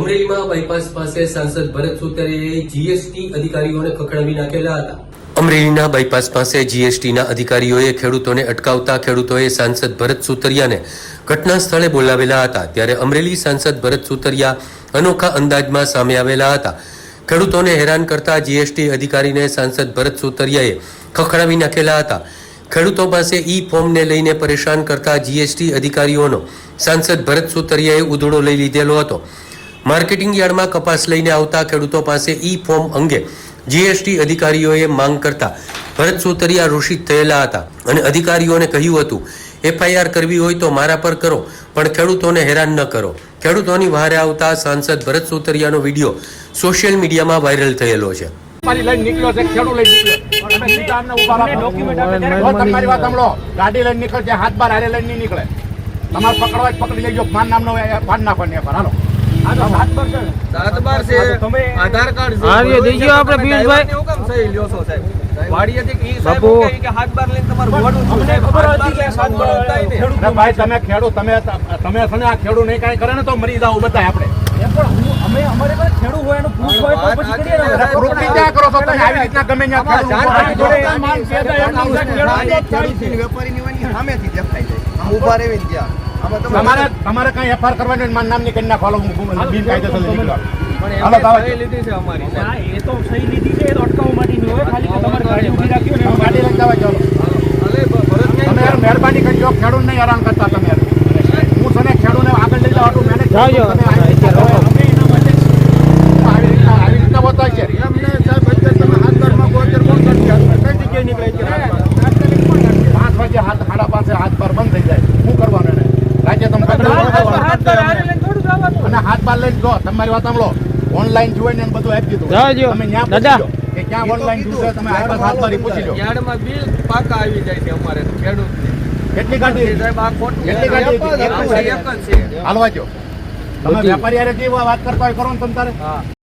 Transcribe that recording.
અમરેલીમાં બાયપાસ પાસે સાંસદ ભરત સુતરિયાએ જીએસટી અધિકારીઓને ખખડાવી નાખેલા હતા. અમરેલીના બાયપાસ પાસે જીએસટીના અધિકારીઓએ ખેડૂતોને અટકાવતા ખેડૂતોએ સાંસદ ભરત સુતરિયાને ઘટના સ્થળે બોલાવેલા હતા. ત્યારે અમરેલી સાંસદ ભરત સુતરિયા અનોખા અંદાજમાં સામે આવેલા હતા. ખેડૂતોને હેરાન કરતા જીએસટી અધિકારીને સાંસદ ભરત સુતરિયાએ ખખડાવી નાખેલા હતા. ખેડૂતો પાસે ઈ ફોર્મને લઈને પરેશાન કરતા જીએસટી અધિકારીઓનો સાંસદ ભરત સુતરિયાએ ઉધડો લઈ લીધેલો હતો. માર્કેટિંગ યાર્ડમાં કપાસ લઈને આવતા ખેડૂતો પાસે ઈ ફોર્મ અંગે જીએસટી અધિકારીઓએ માંગ કરતા ભરત સોતરિયા રોષિત થયેલા હતા અને અધિકારીઓને કહ્યું હતું એફઆઈઆર કરવી હોય તો મારા પર કરો પણ ખેડૂતોને હેરાન ન કરો. ખેડૂતોની વહારે આવતા સાંસદ ભરત સોતરિયાનો વીડિયો સોશિયલ મીડિયામાં વાયરલ થયેલો છે. તમારી લઈને નીકળ્યો છે ખેડૂત લઈને નીકળ્યો. તમે સીધા અમને ઊભા રાખો. તમારી વાત સાંભળો. ગાડી લઈને નીકળે હાથ બાર હારે લઈને નહીં નીકળે. તમારે પકડવા પકડી લેજો માન નામનો પાડ નાખો ને હાલો. સાતબાર છે. આધાર કાર્ડ છે. હા, એ દેજો આપણે પિયુષભાઈ. એવું કેમ સહી લ્યો છો સાહેબ? વાડીએથી ઈ સાહેબ કે હાથ બાર લઈને તમારે ભોળવું છું સાહેબ. હાથ બાર સાત બાર ઉતારી ભાઈ તમે ખેડૂત તમે તમે છે આ ખેડૂત નહીં કાંઈ કરે ને તો મરી જાવ બધા આપણે. ની. ક્યાં કરો છો તમે આવી રીતના ગમે ત્યાં તો તમારે તમારે કઈ એફઆર કરવાની મારા નામની નામની કરી નાખો. હું બિનકાયદેસર નીકળો. પણ હાલો, એમને લીધી છે અમારી. એ તો સહી લીધી છે એ તો અટકાવવા ન હોય. ખાલી કે તમારે ગાડી ઊભી રાખી ને ગાડી લઈ જવા ચાલો. તમે યાર મહેરબાની કરજો ખેડૂત નહીં હેરાન કરતા તમે. યાર હું છે ને આગળ લઈ જાવ છું. તમે આવી રીતના જાઓ. કરો. આવી રીતના આવી રીતના બતાવે છે એમને સાહેબ અત્યારે તમે હાથ બારમાં કહો અત્યારે કોણ કાઢી આપે? કઈ જગ્યાએ નીકળે છે હાથ બાર? પાંચ વાગે હાથ સાડા પાંચે હાથ પર બંધ થઈ જાય શું કરવાનું એને રાજ્ય તમે હાથ કચરો પર હાથ પર હારે લઈને થોડું જવાનું અને હાથ બાર લઈને જો તમારી વાત સાંભળો. ઓનલાઈન જોઈને એને બધું આપી દીધું. જાજો. તમે ન્યા દાદા. પૂછી લો. કે ક્યાં ઓનલાઈન જોશે તમે આઈપાસ હાથ મારી પૂછી લો. યાર્ડમાં બિલ પાકા આવી જાય છે અમારે ખેડૂત. કેટલી ગાડી? સાહેબ આ ખોટું કેટલી ગાડી એક જ છે, એક જ છે. હાલવા જો તમે વેપારી હારે જે વાત કરતા હોય કરો ને તમે તારે? હા.